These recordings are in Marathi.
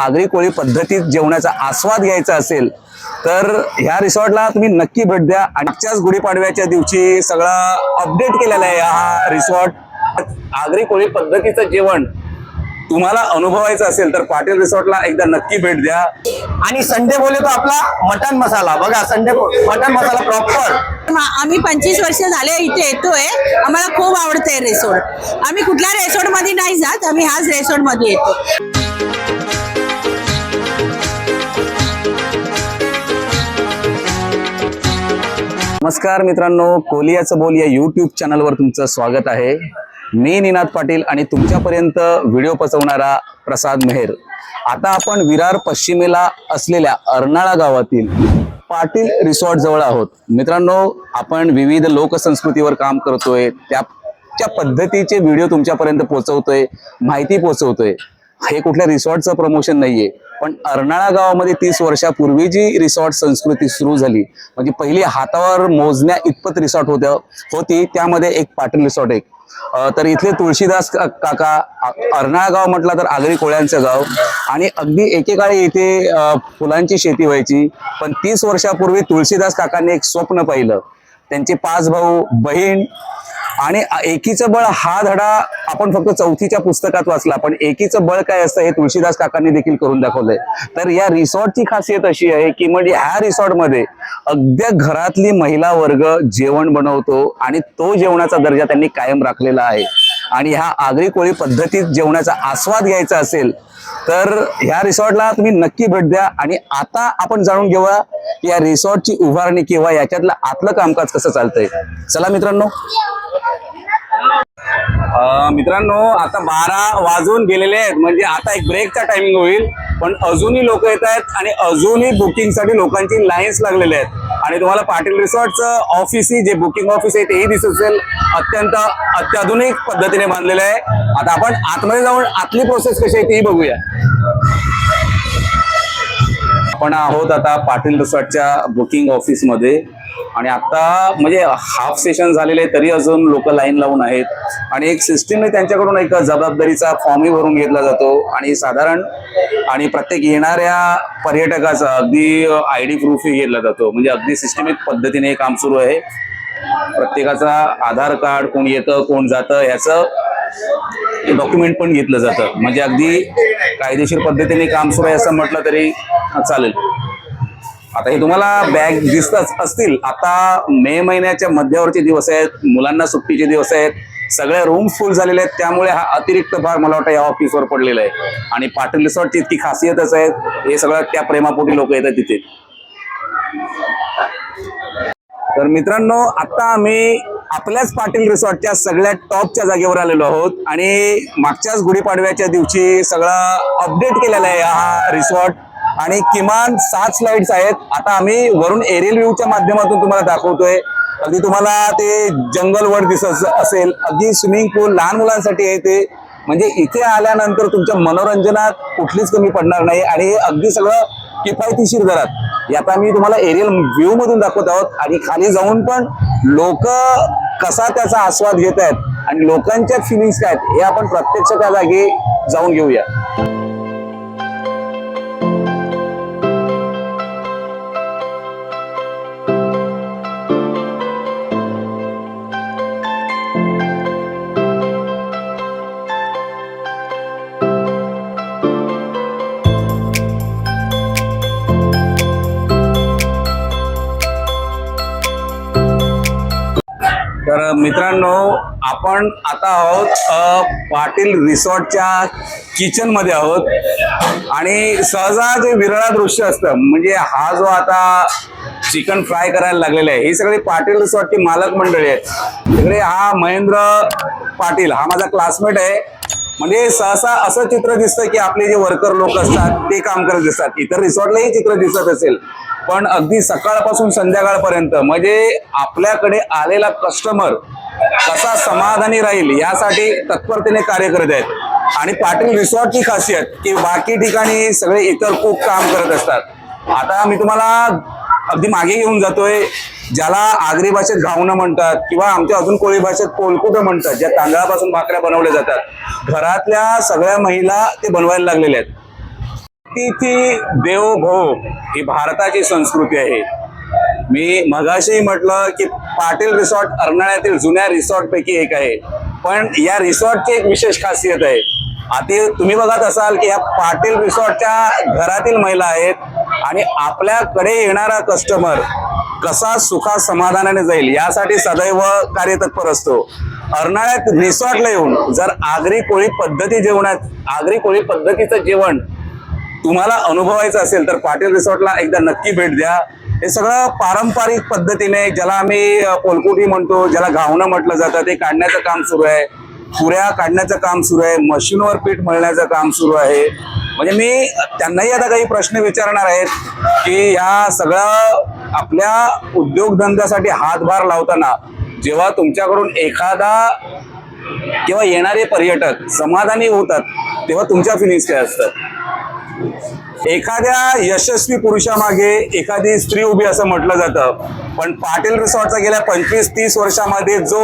आगरी कोळी पद्धतीत जेवणाचा आस्वाद घ्यायचा असेल तर ह्या रिसॉर्टला तुम्ही नक्की भेट द्या. आजच्याच गुढीपाडव्याच्या दिवशी सगळा अपडेट केलेला आहे हा रिसॉर्ट. आगरी कोळी पद्धतीचं जेवण तुम्हाला अनुभवायचं असेल तर पाटील रिसॉर्टला एकदा नक्की भेट द्या. आणि संडे बोले तो आपला मटन मसाला. बघा संडे मटन मसाला प्रॉपर आम्ही पंचवीस वर्ष झाले इथे येतोय. आम्हाला खूप आवडते रेसॉर्ट. आम्ही कुठल्या रेसॉर्टमध्ये नाही जात आम्ही ह्याच रेसॉर्टमध्ये येतो. नमस्कार मित्रांनो कोलियाचं बोल या युट्यूब चॅनलवर तुमचं स्वागत आहे. मी निनाद पाटील आणि तुमच्यापर्यंत व्हिडिओ पोचवणारा प्रसाद मेहर. आता आपण विरार पश्चिमेला असलेल्या अर्नाळा गावातील पाटील रिसॉर्ट जवळ आहोत. मित्रांनो आपण विविध लोकसंस्कृतीवर काम करतोय. त्याच्या पद्धतीचे व्हिडिओ तुमच्यापर्यंत पोहोचवतोय माहिती पोहोचवतोय. हे कुठल्या रिसॉर्टचं प्रमोशन नाहीये. पण अर्नाळा गावामध्ये तीस वर्षापूर्वी जी रिसॉर्ट संस्कृती सुरू झाली म्हणजे पहिली हातावर मोजण्या इतपत रिसॉर्ट होत्या होती त्यामध्ये एक पाटील रिसॉर्ट एक. तर इथले तुळशीदास काका अर्नाळा गाव म्हटलं तर आगरी कोळ्यांचं गाव. आणि अगदी एकेकाळी इथे फुलांची शेती व्हायची पण तीस वर्षापूर्वी तुळशीदास काकांनी एक स्वप्न पाहिलं. त्यांचे पाच भाऊ बहीण आणि एकीचं बळ हा धडा आपण फक्त चौथीच्या पुस्तकात वाचला पण एकीचं बळ काय असतं हे तुळशीदास काकांनी देखील करून दाखवलंय. तर या रिसॉर्टची खासियत अशी आहे की म्हणजे ह्या रिसॉर्टमध्ये अगद्या घरातली महिला वर्ग जेवण बनवतो आणि तो जेवणाचा दर्जा त्यांनी कायम राखलेला आहे. आणि ह्या आगरी कोळी पद्धतीत जेवणाचा आस्वाद घ्यायचा असेल तर ह्या रिसॉर्टला तुम्ही नक्की भेट द्या. आणि आता आपण जाणून घेऊया की या रिसॉर्टची उभारणी किंवा याच्यातलं आतलं कामकाज कसं चालतंय. चला मित्रांनो. मित्रांनो आता बारा वाजून गेलेले आहेत. म्हणजे आता एक ब्रेकचा टायमिंग होईल. पण अजूनही लोक येत आहेत आणि अजूनही बुकिंगसाठी लोकांची लाईन्स लागलेल्या आहेत. आणि तुम्हाला पाटील रिसॉर्टचं ऑफिस जे बुकिंग ऑफिस आहे तेही दिसत असेल. अत्यंत अत्याधुनिक पद्धतीने बांधलेलं आहे. आता आपण आतमध्ये जाऊन आतली प्रोसेस कशी आहे तेही बघूया. आपण आहोत आता पाटील रिसॉर्टच्या बुकिंग ऑफिसमध्ये आणि आता म्हणजे हाफ सेशन झालेले तरी अजून लोक लाईन लावून आहेत. आणि एक सिस्टीमने त्यांच्याकडून एक जबाबदारीचा फॉर्मही भरून घेतला जातो. आणि साधारण आणि प्रत्येक येणाऱ्या पर्यटकाचा अगदी आय डी प्रूफही घेतला जातो. म्हणजे अगदी सिस्टमिक पद्धतीने हे काम सुरू आहे. प्रत्येकाचा आधार कार्ड कोण येतं कोण जातं ह्याचं डॉक्युमेंट पण घेतलं जातं. म्हणजे अगदी कायदेशीर पद्धतीने काम सुरू आहे असं म्हटलं तरी चालेल. आता हे तुम्हाला बॅग दिसतच असतील. आता मे महिन्याच्या मध्यावरचे दिवस आहेत मुलांना सुट्टीचे दिवस आहेत सगळ्या रूम फुल झालेले आहेत त्यामुळे हा अतिरिक्त भार मला वाटतं या ऑफिसवर पडलेला आहे. आणि पाटील रिसॉर्टची इतकी खासियतच आहे हे सगळं त्या प्रेमापोटी लोक येतात तिथे. तर मित्रांनो आता आम्ही आपल्याच पाटील रिसॉर्टच्या सगळ्या टॉपच्या जागेवर आलेलो आहोत आणि मागच्याच गुढीपाडव्याच्या दिवशी सगळं अपडेट केलेलं आहे हा रिसॉर्ट आणि किमान सात स्लाइड्स आहेत. आता आम्ही वरून एरियल व्ह्यूच्या माध्यमातून तुम्हाला दाखवतोय. अगदी तुम्हाला ते जंगल वर दिसत असेल. अगदी स्विमिंग पूल लहान मुलांसाठी आहे ते. म्हणजे इथे आल्यानंतर तुमच्या मनोरंजनात कुठलीच कमी पडणार नाही. आणि हे अगदी सगळं किफायतीशीर दरात याचा आता मी तुम्हाला एरियल व्ह्यू मधून दाखवत आहोत. आणि खाली जाऊन पण लोक कसा त्याचा आस्वाद घेत आहेत आणि लोकांच्या फिलिंग्स काय आहेत हे आपण प्रत्यक्ष त्या जागी जाऊन घेऊया. मित्रांनो आपण आता आहोत पाटील रिसॉर्टच्या किचनमध्ये आहोत. आणि सहजा जे विरळा दृश्य असतं म्हणजे हा जो आता चिकन फ्राय करायला लागलेला आहे ही सगळी पाटील रिसॉर्टची मालक मंडळी आहेत. तिकडे हा महेंद्र पाटील हा माझा क्लासमेट आहे. म्हणजे सहसा असं चित्र दिसतं की आपले जे वर्कर लोक असतात ते काम करत दिसतात इतर रिसॉर्टलाही चित्र दिसत असेल. पण अगदी सकाळपासून संध्याकाळपर्यंत म्हणजे आपल्याकडे आलेला कस्टमर कसा समाधानी राहील यासाठी तत्परतेने कार्य करत आहेत. आणि पाटील रिसॉर्टची खासियत की बाकी ठिकाणी सगळे इतर खूप काम करत असतात. आता मी तुम्हाला अगदी मागे घेऊन जातोय ज्याला आगरी भाषेत घावणं म्हणतात किंवा आमच्या अजून कोळी भाषेत पोलकुटं म्हणतात ज्या तांदळापासून भाकऱ्या बनवल्या जातात. घरातल्या सगळ्या महिला ते बनवायला लागलेल्या आहेत. तिथी देव भव ही भारताची संस्कृती आहे. मी मगाशी म्हटलं की पाटील रिसॉर्ट अर्नाळ्यातील जुन्या रिसॉर्ट पैकी एक आहे. पण या रिसॉर्टची एक विशेष खासियत आहे. आता तुम्ही बघत असाल की या पाटील रिसॉर्टच्या घरातील महिला आहेत. आणि आपल्याकडे येणारा कस्टमर कसा सुखा समाधानाने जाईल यासाठी सदैव कार्यतत्पर असतो. अर्नाळ्यात रिसॉर्टला येऊन जर आगरी कोळी पद्धती जेवणात आगरी कोळी पद्धतीचं जेवण तुम्हाला अनुभवायचं असेल तर पाटील रिसॉर्टला एकदा नक्की भेट द्या. हे सगळं पारंपरिक पद्धतीने ज्याला आम्ही पोलकुटी म्हणतो ज्याला घावणं म्हटलं जातं ते काढण्याचं काम सुरू आहे. पुऱ्या काढण्याचं काम सुरू आहे मशीनवर पीठ मळण्याचं काम सुरू आहे. म्हणजे मी त्यांनाही आता काही प्रश्न विचारणार आहेत की या सगळं आपल्या उद्योगधंद्यासाठी हातभार लावताना जेव्हा तुमच्याकडून एखादा किंवा येणारे पर्यटक समाधानी होतात तेव्हा तुमच्या फिलिंग्स काय असतात? एखाद्या यशस्वी पुरुषामागे एखादी स्त्री उभी असं म्हटलं जातं पण पाटील रिसॉर्टचा गेल्या पंचवीस तीस वर्षामध्ये जो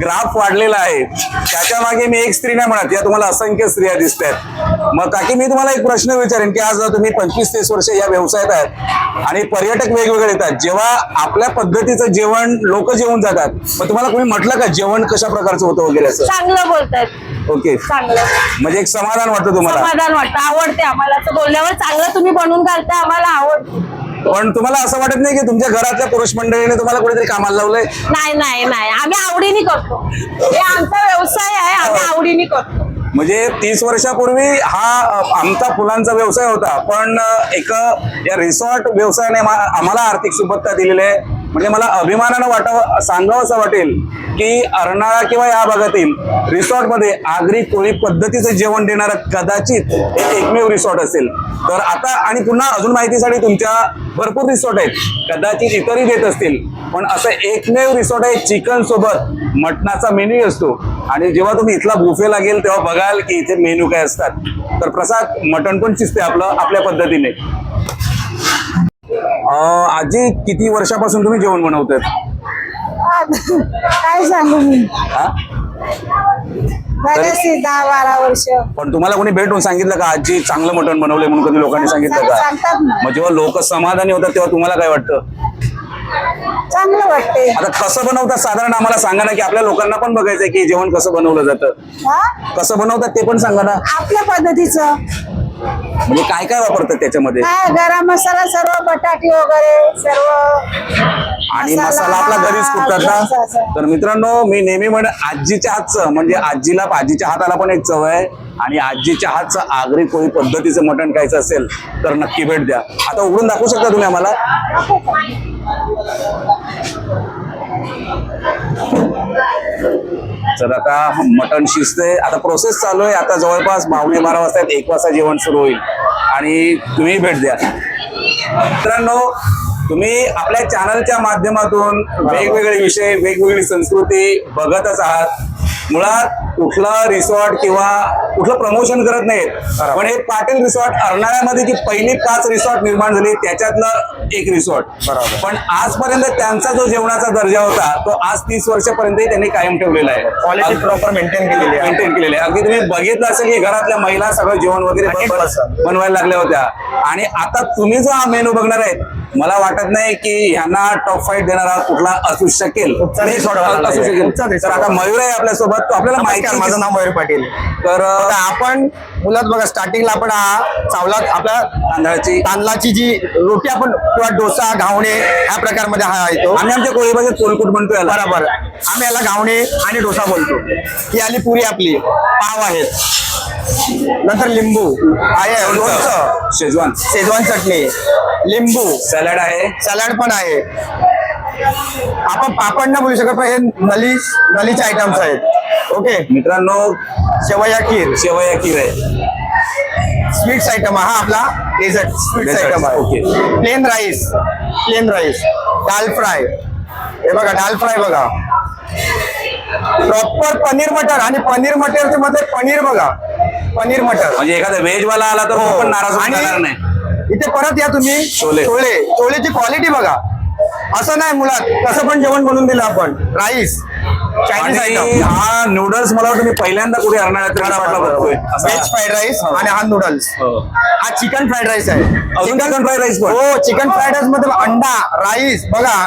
ग्राफ वाढलेला आहे. त्याच्यामागे मी एक स्त्री नाही म्हणत या तुम्हाला असंख्य स्त्रिया दिसत आहेत मग काकी मी तुम्हाला एक प्रश्न विचारेन की आज तुम्ही पंचवीस तीस वर्ष या व्यवसायात आहेत आणि पर्यटक वेगवेगळे येतात जेव्हा आपल्या पद्धतीचं जेवण लोक जेवून जातात मग तुम्हाला कोणी म्हटलं का जेवण कशा प्रकारचं होतं वगैरे असं? चांगलं बोलतायत ओके. चांगलं. म्हणजे एक समाधान वाटतं तुम्हाला? समाधान वाटतं आवडते आम्हाला. बोलल्यावर चांगलं तुम्ही बनवून घालता आम्हाला आवडतं. पण तुम्हाला असं वाटत नाही की तुमच्या घरातल्या पुरुष मंडळीने तुम्हाला कुठेतरी कामाला लावलंय? नाही नाही नाही. आम्ही आवडीने करतो. हे आमचा व्यवसाय आहे आम्ही आवडीने करतो. म्हणजे तीस वर्षापूर्वी हा आमचा फुलांचा व्यवसाय होता पण एक या रिसॉर्ट व्यवसायाने आम्हाला आर्थिक सुबत्ता दिलेली आहे म्हणजे मला अभिमानानं वाटावं सांगावं असं वाटेल की अर्नाळा किंवा या भागातील रिसॉर्टमध्ये आगरी कोळी पद्धतीचं जेवण देणारं कदाचित एक एकमेव रिसॉर्ट असेल. तर आता आणि पुन्हा अजून माहितीसाठी तुमच्या भरपूर रिसॉर्ट आहेत. कदाचित इतरही देत असतील पण असं एकमेव रिसॉर्ट आहे चिकन सोबत. मटणाचा मेन्यू असतो. आणि जेव्हा तुम्ही इथला बुफे लागेल तेव्हा बघाल की इथे मेन्यू काय असतात. तर प्रसाद मटण पण शिजते आपलं आपल्या पद्धतीने. आजी किती वर्षापासून तुम्ही जेवण बनवतात काय सांगू मी? हा? बरेचसे दहा बारा वर्ष. पण तुम्हाला कोणी भेटून सांगितलं का आजी चांगलं मटण बनवलंय म्हणून कधी लोकांनी सांगितलं का? सांगतात ना. मग जेव्हा लोक समाधानी होतात तेव्हा तुम्हाला काय वाटतं? चांगलं वाटते आता कसं बनवतात साधारण आम्हाला सांगा ना की आपल्या लोकांना पण बघायचंय की जेवण कसं बनवलं जातं. हा? कसं बनवतात ते पण सांगा ना. आपल्या पद्धतीचं. म्हणजे काय काय वापरतात त्याच्यामध्ये? गरम मसाला सर्व बटाटे वगैरे सर्व. आणि मसाला आपला घरीच कुटतात असं, ना. तर मित्रांनो मी नेहमी म्हण आजीच्या हातचं म्हणजे आजीला आजीच्या हाताला पण एक चव आहे. आणि आजीच्या हातचं आगरी कोळी पद्धतीचं मटण खायचं असेल तर नक्की भेट द्या. आता उघडून दाखवू शकता तुम्ही आम्हाला? तर आता मटण शिजते आता प्रोसेस चालू आहे. आता जवळपास पावणे बारा वाजता एक वाजता जेवण सुरू होईल. आणि तुम्ही भेट द्या. मित्रांनो तुम्ही आपल्या चॅनलच्या माध्यमातून वेगवेगळे विषय वेगवेगळी संस्कृती बघतच आहात. मुळात कुठलं रिसॉर्ट किंवा कुठलं प्रमोशन करत नाहीत. पण हे पाटील रिसॉर्ट अर्नाळ्यामध्ये जी पहिली पाच रिसॉर्ट निर्माण झाली त्याच्यातलं एक रिसॉर्ट. बरोबर. पण आजपर्यंत त्यांचा जो जेवणाचा दर्जा होता तो आज तीस वर्षापर्यंत त्यांनी कायम ठेवलेला आहे. क्वालिटी प्रॉपर मेंटेन केलेली आहे. मेंटेन केलेले आहे. अगदी तुम्ही बघितलं असेल की घरातल्या महिला सगळं जेवण वगैरे बरोबर 100%. बनवायला लागल्या होत्या. आणि आता तुम्ही जो हा मेनू बघणार आहेत मला वाटत नाही की ह्यांना टॉप फाईट देणारा कुठला असू शकेल. असू आहे. शकेल. तर आता मयूर आहे आपल्यासोबत. तो आपल्याला माहिती माझं नाव मयूर पाटील. तर आता आपण मुलात बघा स्टार्टिंगला आपण हा चावला आपला तांदळाची. तांदळाची जी रोटी आपण किंवा डोसा घावणे ह्या प्रकारमध्ये हा येतो. आम्ही आमच्या कोळी भाषेत कोलकुट म्हणतो याला. बरोबर. आम्ही याला घावणे आणि डोसा बोलतो. ही आली पुरी आपली. पाव आहेत. नंतर लिंबू. आहे लोणचं. शेजवान. शेजवान चटणी. लिंबू. सॅलड आहे. सॅलड पण आहे. आपण पापड नाही बोलू शकत पण हे नली नलीचे आयटम्स आहेत. ओके मित्रांनो शेवया खीर शेवया खीर आहे. स्वीट्स आयटम हा आपला डेझर्ट स्वीट्स आयटम आहे. Okay. Plain rice plain rice dal fry हे बघा दाल फ्राय बघा. प्रॉपर पनीर मटर आणि पनीर मटरच्या मध्ये पनीर बघा. पनीर मटर. म्हणजे एखादा व्हेज वाला आला तर तो पण नाराज होणार नाही. इथे परत या तुम्ही. छोले. छोले. छोलेची क्वालिटी बघा. असं नाही मुलात कसं पण जेवण बनवून दिलं आपण. राईस चायनीज आणि आयटम हा नूडल्स मला वाटतं मी पहिल्यांदा कुठे अर्नाळ्यात बघतोय व्हेज फ्राईड राईस. आणि हा नूडल्स हो. हा चिकन फ्राईड राईस आहे. अजून चिकन फ्राईड राईस पण? हो चिकन फ्राईड राईसमध्ये अंडा राईस बघा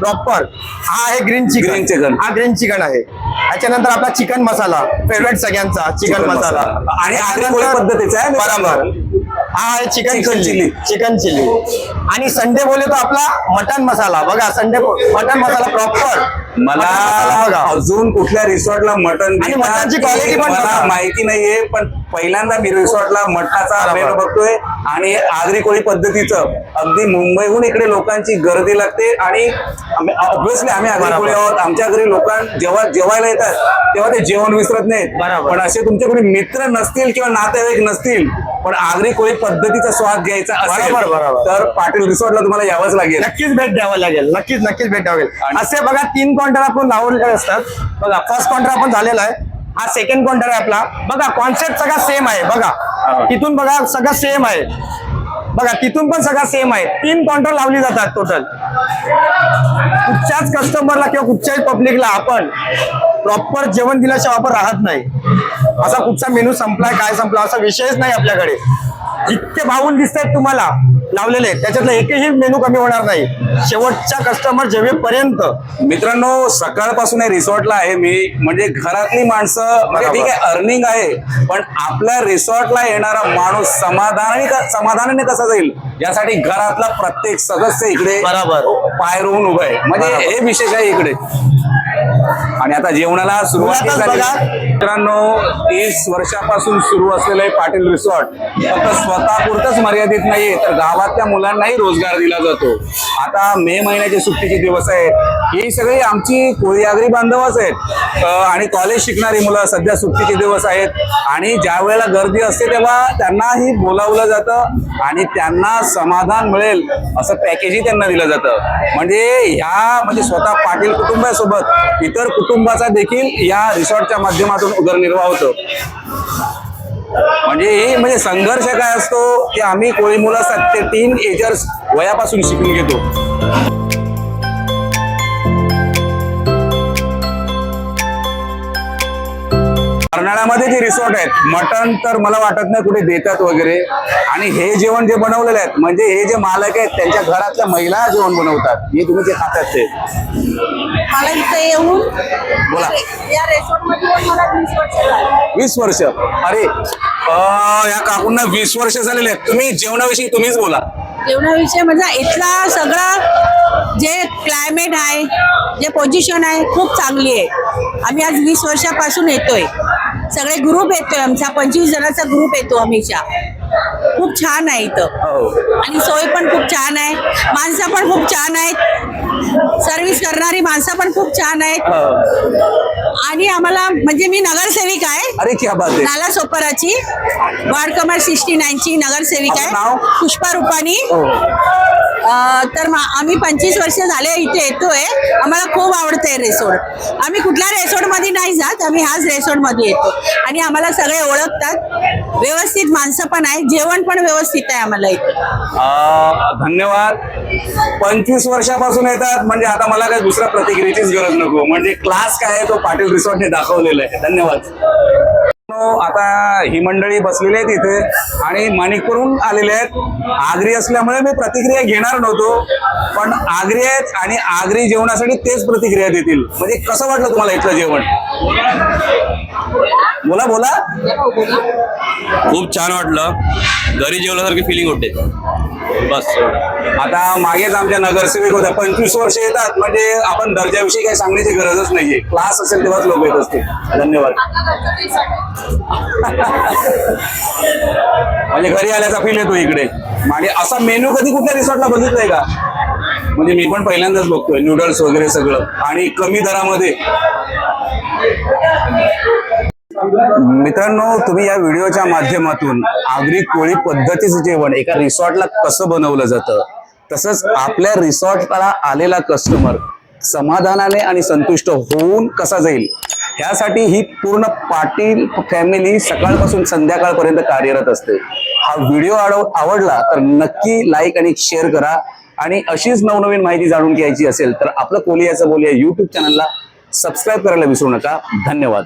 प्रॉपर हा आहे ग्रीन चिकन Green chicken. हा ग्रीन चिकन आहे. त्याच्यानंतर आपला चिकन मसाला फेवरेट सगळ्यांचा चिकन चिकन मसाला. आणि आगरी कोळी पद्धतीचा आहे बरोबर. हा आहे चिकन चिल्ली. चिकन चिल्ली आणि संडे बोले तो आपला मटन मसाला. बघा संडे मटन मसाला प्रॉपर मला अजून कुठल्या रिसॉर्टला मटन पण मला. माहिती नाहीये पण पहिल्यांदा मी रिसॉर्टला मटणाचा बरोबर. मेनू बघतोय आणि आगरी कोळी पद्धतीचं अगदी मुंबईहून इकडे लोकांची गर्दी लागते आणि ऑब्विसली आम्ही आगरी. कोळी आहोत आमच्या घरी लोकां जेव्हा जेवायला येतात तेव्हा ते जेवण विसरत नाहीत. पण असे तुमचे कोणी मित्र नसतील किंवा नातेवाईक नसतील पण आगरी कोळी पद्धतीचा स्वाद घ्यायचा असेल. तर पाटील रिसॉर्टला तुम्हाला यावंच लागेल नक्कीच भेट द्यावं लागेल नक्कीच नक्कीच भेट द्यावं असे बघा तीन काउंटर आपण लावलेले असतात. बघा फर्स्ट काउंटर आपण झालेला आहे. हा सेकंड काउंटर आहे आपला. बघा कॉन्सेप्ट सगळा सेम आहे. बघा तिथून बघा सगळं सेम आहे. बघा तिथून पण सगळं सेम आहे. तीन काउंटर लावली जातात टोटल कुठच्याच कस्टमरला किंवा कुठच्याही पब्लिकला आपण प्रॉपर जेवण दिल्याशिवाय आपण राहत नाही. असा कुठचा मेनू संपलाय काय संपला असा विषयच नाही आपल्याकडे. जितके भावून दिसत आहेत तुम्हाला. लावलेले त्याच्यातलं एकही मेनू कमी होणार नाही शेवटच्या कस्टमर जेवेपर्यंत मित्रांनो सकाळपासून रिसॉर्टला आहे मी म्हणजे घरातली माणसं म्हणजे. ठीक आहे अर्निंग आहे पण आपल्या रिसॉर्टला येणारा माणूस समाधानाने समाधानाने कसा जाईल यासाठी घरातला प्रत्येक सदस्य इकडे बरोबर. पाय रोवून उभा आहे म्हणजे. हे विशेष आहे इकडे आणि आता जेवणाला सुरुवात. मित्रांनो तीस वर्षापासून सुरू असलेलं हे पाटील रिसॉर्ट फक्त स्वतः पुरतच मर्यादित नाहीये तर गावातल्या मुलांनाही रोजगार दिला जातो. आता मे महिन्याचे सुट्टीचे दिवस आहेत. ही सगळी आमची कोळी आगरी बांधवच आहेत. आणि कॉलेज शिकणारी मुलं सध्या सुट्टीचे दिवस आहेत. आणि ज्या वेळेला गर्दी असते तेव्हा त्यांनाही बोलावलं जातं आणि त्यांना समाधान मिळेल असं पॅकेजही त्यांना दिलं जातं. म्हणजे ह्या म्हणजे स्वतः पाटील कुटुंबासोबत इतर कुटुंबाचा देखील या रिसॉर्टच्या माध्यमातून उदरनिर्वाह होतो. म्हणजे ही म्हणजे संघर्ष काय असतो की आम्ही कोळी मुलं सात ते तीन एजर्स वयापासून शिकून घेतो. कर्नाळ्यामध्ये जे रिसॉर्ट आहेत मटण तर मला वाटत नाही कुठे देतात वगैरे. आणि हे जेवण जे बनवलेले आहेत म्हणजे हे जे मालक आहेत त्यांच्या घरातल्या महिला जेवण बनवतात. हे तुम्ही जे खातात ते. मला इथे येऊन? बोला. या रेसॉर्टमध्ये मला वीस वर्ष झाली. वीस वर्ष? अरे अं, या काकूंना वीस वर्ष झालेले आहेत. तुम्ही जेवणाविषयी तुम्हीच बोला. जेवणाविषयी म्हणजे इथला सगळं जे क्लायमेट आहे जे पोझिशन आहे खूप चांगली आहे. आम्ही आज वीस वर्षापासून येतोय. सगळे ग्रुप येतोय आमचा पंचवीस जणांचा ग्रुप येतो हमेशा खूप छान आहे इथं. हो. आणि सोय पण खूप छान आहे. माणसं पण खूप छान आहेत. सर्व्हिस करणारी माणसं पण खूप छान आहेत. हो. आणि आम्हाला म्हणजे मी नगरसेविका आहे. अरे क्या बात आहे. नाला सोपाराची. वार्ड क्रमांक सिक्स्टी नाईनची नगरसेविका? आहे. पुष्पा रुपानी. हो. तर आम्ही पंचवीस वर्ष झाले इथे येतोय. आम्हाला खूप आवडतंय रेसोर्ट आम्ही कुठल्या रेसोडमध्ये नाही जात आम्ही ह्याच रेसोडमध्ये येतो. आणि आम्हाला सगळे ओळखतात. व्यवस्थित माणसं पण आहेत जेवण पण व्यवस्थित आहे आम्हाला इथे. धन्यवाद. पंचवीस वर्षापासून येतात म्हणजे आता मला काही दुसऱ्या प्रतिक्रियेचीच गरज नको. म्हणजे क्लास काय तो पाटील रिसॉर्टने दाखवलेला आहे. धन्यवाद. आता ही मंडळी बसलेली आहेत इथे आणि माणिकपूरहून आलेले आहेत. आगरी असल्यामुळे मी प्रतिक्रिया घेणार नव्हतो पण आगरी आहेत आणि आगरी जेवणासाठी तेच प्रतिक्रिया देतील. म्हणजे कसं वाटलं तुम्हाला इथलं जेवण? बोला बोला. खूप छान वाटलं. घरी जेवल्यासारखी फिलिंग होते. बस. आता मागेच आमच्या नगरसेवक होत्या. पंचवीस वर्ष येतात. म्हणजे आपण दर्जाविषयी काही सांगण्याची गरजच नाहीये. क्लास असेल तेव्हाच लोक येत असतील. धन्यवाद. म्हणजे घरी आल्याचा फील येतो इकडे. आणि असा मेन्यू कधी कुठल्या रिसॉर्टला बघितलंय का? म्हणजे मी पण पहिल्यांदाच बघतोय. नूडल्स वगैरे सगळं. आणि कमी दरामध्ये. मित्रांनो तुम्ही या व्हिडिओच्या माध्यमातून आगरी कोळी पद्धतीचं जेवण एका रिसॉर्टला कसं बनवलं जातं तसंच आपल्या रिसॉर्टला आलेला कस्टमर समाधानाने आणि संतुष्ट होऊन कसा जाईल ह्यासाठी ही पूर्ण पाटील फॅमिली सकाळपासून संध्याकाळपर्यंत कार्यरत असते. हा व्हिडिओ आवडला तर नक्की लाईक आणि शेअर करा. आणि अशीच नवनवीन माहिती जाणून घ्यायची असेल तर आपलं कोलियाचं बोलिया युट्यूब चॅनलला सबस्क्राईब करायला विसरू नका. धन्यवाद.